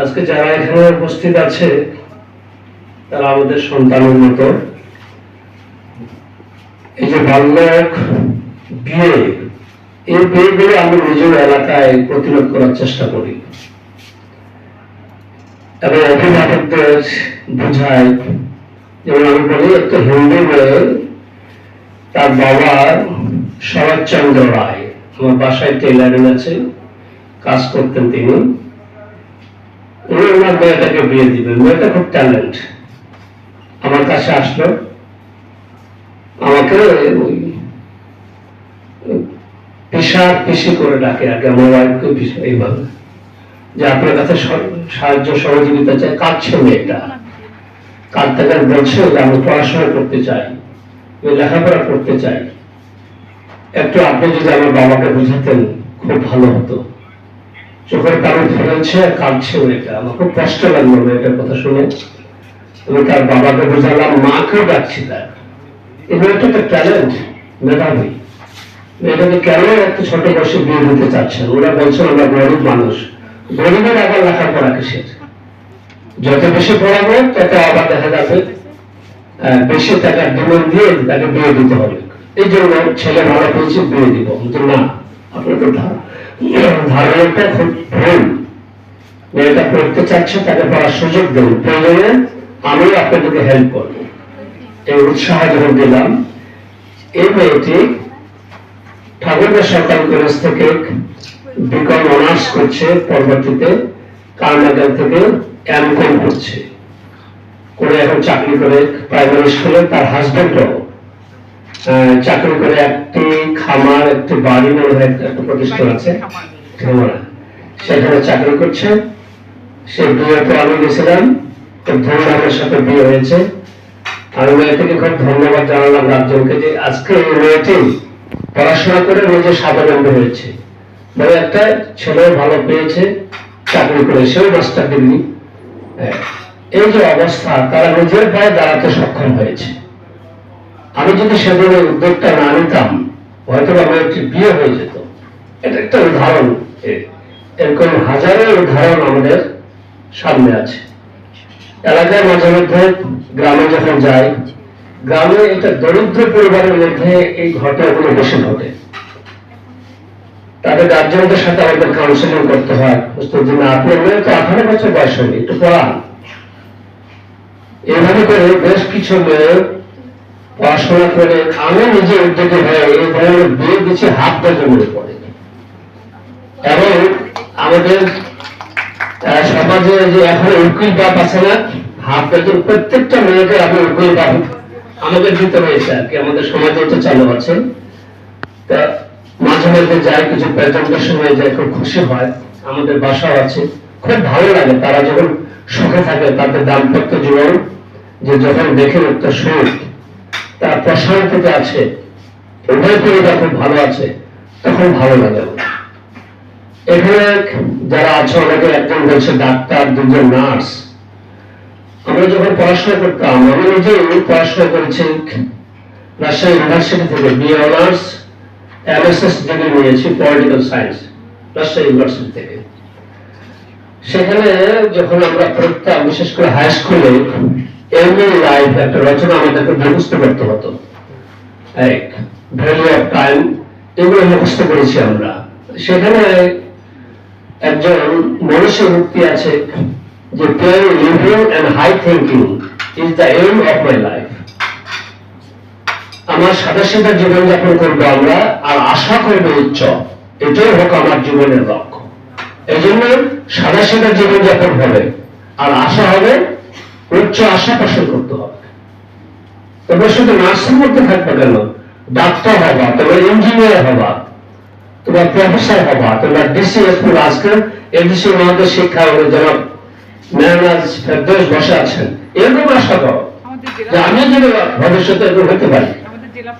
আজকে যারা এখানে উপস্থিত আছে, তারা আমাদের সন্তানের মতো। এই যে বাল্যক বিয়ে, এই বিয়েগুলো আমি নিজের এলাকায় প্রতিরোধ করার চেষ্টা করি। এবং অভিভাবকদের বোঝাই যেমন আমি বলি, একটা হিন্দু মেয়ে, তার বাবা শরৎচন্দ্র রায়। আমার বাসায় টেলারিং আছে, কাজ করতেন তিনি। উনি ওনার মেয়েটাকে বিয়ে দিবেন মেয়েটা খুব ট্যালেন্ট আমার কাছে আসলো। আমাকে ওই পেশি করে ডাকে আমার ওয়াইফকে এইভাবে। যে আপনার কাছে সহ- সাহায্য, সহযোগিতা চাই। কাঁদছে মেয়েটা। কাঁদতে কাঁদতে বলছে যে আমি পড়াশোনা করতে চাই লেখাপড়া করতে চাই। একটু আপনি যদি আমার বাবাকে বুঝাতেন, খুব ভালো হতো। চোখের কারণ ফেলেছে আর কাঁদছে মেয়েটা আমার খুব কষ্ট লাগল মেয়েটার কথা শুনে। আমি তার বাবাকে বোঝালাম মাকেও ডাকছি তার এই মেয়েটা তো ট্যালেন্ট মেধাবী। মেয়েটাকে কেন এত ছোট বয়সে বিয়ে দিতে চাচ্ছেন ওরা বলছেন আমরা গরিব মানুষ। গরিবের আবার লেখাপড়া কিসের? যত বেশি পড়াবো, তত আবার দেখা যাবে বেশি টাকার ডিমান্ড দিয়ে তাকে বিয়ে দিতে হবে। এই জন্য ছেলে ভালো পেয়েছে, বিয়ে দিব। কিন্তু না। সুযোগ আমিও আপনাদেরকে হেল্প উৎসাহ যখন দিলাম, এই মেয়েটি সরকারি কলেজ থেকে বিকম অনার্স করছে, পরবর্তীতে কারনাগার থেকে এম কম করছে করে এখন চাকরি করে প্রাইমারি স্কুলে তার হাজবেন্ডও চাকরি করে একটি খামার একটি বাড়ি মনে হয় একটা প্রতিষ্ঠান আছে। সেখানে চাকরি করছে। সে বিয়ে তো আমি গেছিলাম। ধুমধামের সাথে বিয়ে হয়েছে। আমি মেয়েটিকে খুব ধন্যবাদ জানালাম রাজ্যকে যে আজকে এই মেয়েটি পড়াশোনা করে নিজে স্বাবলম্বী হয়েছে। মানে একটা ছেলে ভালো পেয়েছে চাকরি করে সেও মাস্টার ডিগ্রি এই যে অবস্থা তারা নিজের পায়ে দাঁড়াতে সক্ষম হয়েছে। আমি যদি এই উদ্যোগটা না নিতাম হয়তো আমার একটি বিয়ে হয়ে যেত। এটা একটা উদাহরণ। এরকম হাজারো উদাহরণ আমাদের সামনে আছে। এলাকায় মাঝে মধ্যে গ্রামে যখন যাই, গ্রামে এটা দরিদ্র পরিবারের মধ্যে এই ঘটনাগুলো বেশি ঘটে। তাদের গার্জেনদের সাথে আমাদের কাউন্সিলিং করতে হয়। বুঝতে যে না, আপনার মেয়ে তো আঠারো বছর বয়স হয়নি, একটু পড়ান। এভাবে করে বেশ কিছু মেয়ে পড়াশোনা করে আমি নিজে উদ্যোগী হয়ে এই ধরনের বিয়ে দিচ্ছি হাত ডজনের পড়ে। এবং আমাদের সমাজে যে এখন উকিল বাপ আছে না হাফ ডজন প্রত্যেকটা মেয়েকে আমি উকিল বাপ আমাদের দিতে হয়েছে আর কি। আমাদের সমাজে এটা চালু আছে। তা মাঝে মধ্যে যাই, কিছু প্রেজেন্টেশন সময় যায় খুব খুশি হয়। আমাদের বাসাও আছে। খুব ভালো লাগে। তারা যখন সুখে থাকে, তাদের দাম্পত্য জীবন যে যখন দেখে একটা সুখ। তারা প্রশান্তিতে আছে, উভয় পরিবার খুব ভালো আছে তখন ভালো লাগে। এখানে যারা আছে অনেকে একজন বলছে, ডাক্তার, দুজন নার্স। আমরা যখন পড়াশোনা করতাম, আমি নিজেই পড়াশোনা করেছি রাজশাহী ইউনিভার্সিটি থেকে বিএ অনার্স এমএসএস ডিগ্রি নিয়েছি পলিটিক্যাল সায়েন্স রাজশাহী ইউনিভার্সিটি থেকে। সেখানে যখন আমরা পড়তাম, বিশেষ করে হাই স্কুলে এমএ লাইফ একটা রচনা আমাদেরকে মুখস্থ করতে হতো। এক ভ্যালু অফ টাইম এগুলো মুখস্থ করেছি আমরা। সেখানে একজন আছে, যে living and high thinking is the aim of my life আমার সাদা সাদা জীবনযাপন করব আমরা, আর আশা করব উচ্চ। এটাই হোক আমার জীবনের লক্ষ্য। এই জন্য সাদা সাদা জীবনযাপন হবে, আর আশা হবে উচ্চ আশা পোষণ করতে হবে। তোমরা শুধু নার্সিং করতে থাকবে কেন? ডাক্তার হবা তোমরা ইঞ্জিনিয়ার হবা তোমার প্রফেসর হবা তোমরা ডিসিএস পুরো আজকে এডিসি মহাদের শিক্ষা হলে যারা মেহনাজ ফেরদৌস বসে আছেন এরকম আশা করো। যে আমি যেন ভবিষ্যতে এরকম হতে পারি।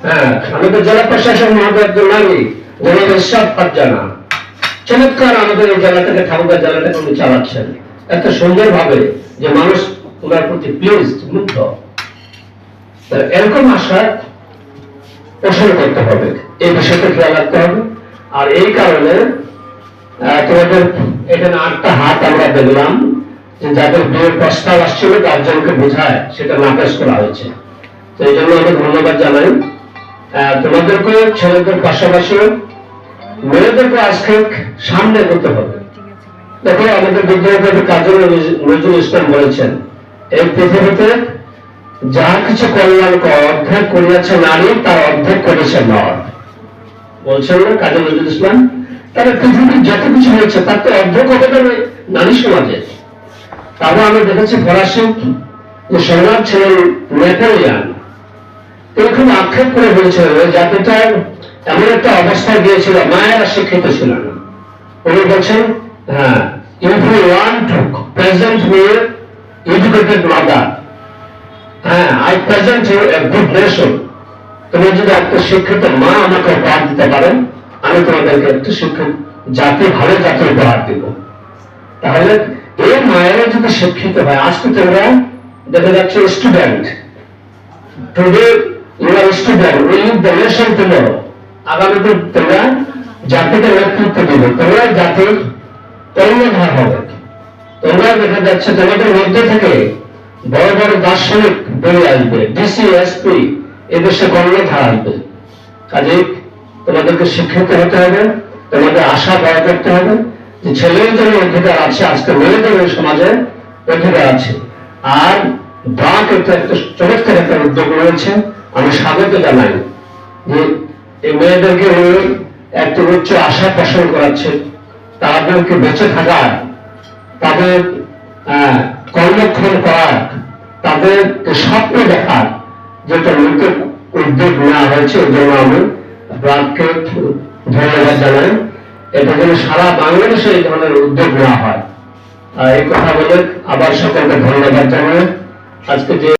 হ্যাঁ আমাদের জেলা প্রশাসন মহোদয় একজন নারী ওনাদের সব কাজ জানা চমৎকার আমাদের এই জেলাটাকে ঠাকুরগাঁ জেলাটাকে উনি চালাচ্ছেন। এত সুন্দর ভাবে যে মানুষ ওনার প্রতি প্লিজড, মুগ্ধ। এরকম আশা পোষণ করতে হবে। এই বিষয়টা খেয়াল রাখতে হবে। আর এই কারণে তোমাদের এখানে আটটা হাত আমরা দেখলাম যে যাদের বিয়ের প্রস্তাব আসছিল গার্জেনকে বোঝায়, সেটা নাকচ করা হয়েছে। তো এই জন্য আমি ধন্যবাদ জানাই। তোমাদেরকে, ছেলেদের পাশাপাশি মেয়েদেরকে আজকে সামনে করতে হবে। দেখো, আমাদের বিদ্যালয় কাজী নজরুল ইসলাম বলেছেন এই পৃথিবীতে যাহা কিছু কল্যাণ অর্ধেক করিয়াছে নারী তার অর্ধেক করেছে নর বলছেন না কাজী নজরুল ইসলাম, তাহলে পৃথিবীর যত কিছু হয়েছে, তার তো অর্ধেক অবদান ওই নারী সমাজের তারপর আমি দেখেছি ফরাসি যে ছিলেন নেপোলিয়ান। তিনি খুব আক্ষেপ করে বলেছিলেন, ওই জাতিটা এমন একটা অবস্থায় গিয়েছিল, মায়েরা শিক্ষিত ছিল না। উনি বলছেন হ্যাঁ if you want to present me educated mother হ্যাঁ I present you a good nation তুমি যদি একটা শিক্ষিত মা আমাকে উপহার দিতে পারো, আমি তোমাদেরকে একটা শিক্ষিত জাতি, ভালো জাতি উপহার দিব। তাহলে এই মায়েরা যদি শিক্ষিত হয় আজকে তোমরা দেখা যাচ্ছে student today you are student will the nation tomorrow আগামীতে তোমরা জাতিকে নেতৃত্ব দিবে, তোমরা জাতির কর্ণধার হবে। তোমরা দেখা যাচ্ছে তোমাদের মধ্যে থেকে বড় বড় দার্শনিক বেড়ে আসবে ডিসি এসপি এদেশে কর্ণধার আসবে। কাজে তোমাদেরকে শিক্ষিত হতে হবে, তোমাদের আশা বড় করতে হবে যে ছেলেদের অধিকার আছে, আজকে মেয়েদের সমাজে অধিকার আছে। আর ডাক একটা একটা চমৎকার একটা উদ্যোগ রয়েছে, আমি স্বাগত জানাই যে এই মেয়েদেরকে একটা উচ্চ আশা পোষণ করাচ্ছে, তাদেরকে বেঁচে থাকার তাদের কর্মক্ষম করার, তাদের স্বপ্ন দেখার যেটা লোকের উদ্যোগ নেওয়া হয়েছে ওই জন্য আমি ব্রাককে ধন্যবাদ জানাই এটা যেন সারা বাংলাদেশে এই ধরনের উদ্যোগ নেওয়া হয়। এই কথা বলে আবার সকলকে ধন্যবাদ জানাই। আজকে যে